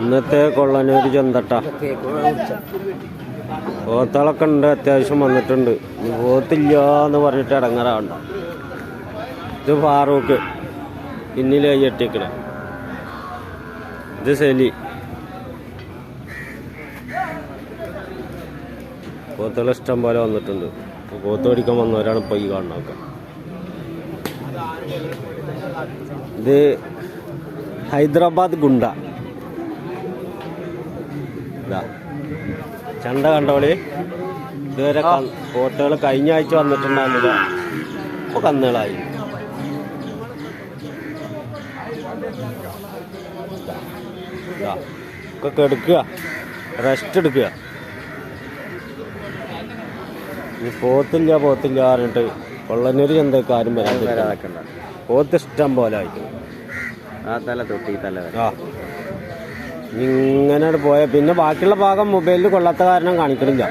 ഇന്നത്തെ കൊള്ളനൂര് ചെന്തട്ട. പോത്തളൊക്കെ ഉണ്ട് അത്യാവശ്യം വന്നിട്ടുണ്ട്. പോത്തില്ല എന്ന് പറഞ്ഞിട്ട് ഇടങ്ങാറാവണ്ട. ഇത് ഫാറൂഖ് പിന്നിലെ കൈയട്ടിക്കണ ഇത് സെലി. പോത്തുകൾ ഇഷ്ടം പോലെ വന്നിട്ടുണ്ട്. പോത്ത് പഠിക്കാൻ വന്നവരാണ് ഇപ്പോൾ ഈ കാണുന്നതൊക്കെ. ഇത് ഹൈദരാബാദ് ഗുണ്ട. ഇതാ. ചണ്ട കണ്ടോളി. ഇതുവരെ പോത്തുകൾ കഴിഞ്ഞ ആഴ്ച വന്നിട്ടുണ്ടായിരുന്നില്ല ഇപ്പോൾ കന്നുകളായി. ഒക്കെ കെടുക്കുക. റെസ്റ്റ് എടുക്കുക. ഇനി പോത്തില്ല പോത്തില്ല പറഞ്ഞിട്ട് കൊള്ളനൊരു ചന്തക്ക് ആരും വരാൻ പോത്ത് ഇഷ്ടം പോലെ ആയിട്ട് ആ തല തൊട്ടി തല ആ. ഇങ്ങനെ പോയ. പിന്നെ ബാക്കിയുള്ള ഭാഗം മൊബൈലിൽ കൊള്ളാത്ത കാരണം കാണിക്കണില്ല.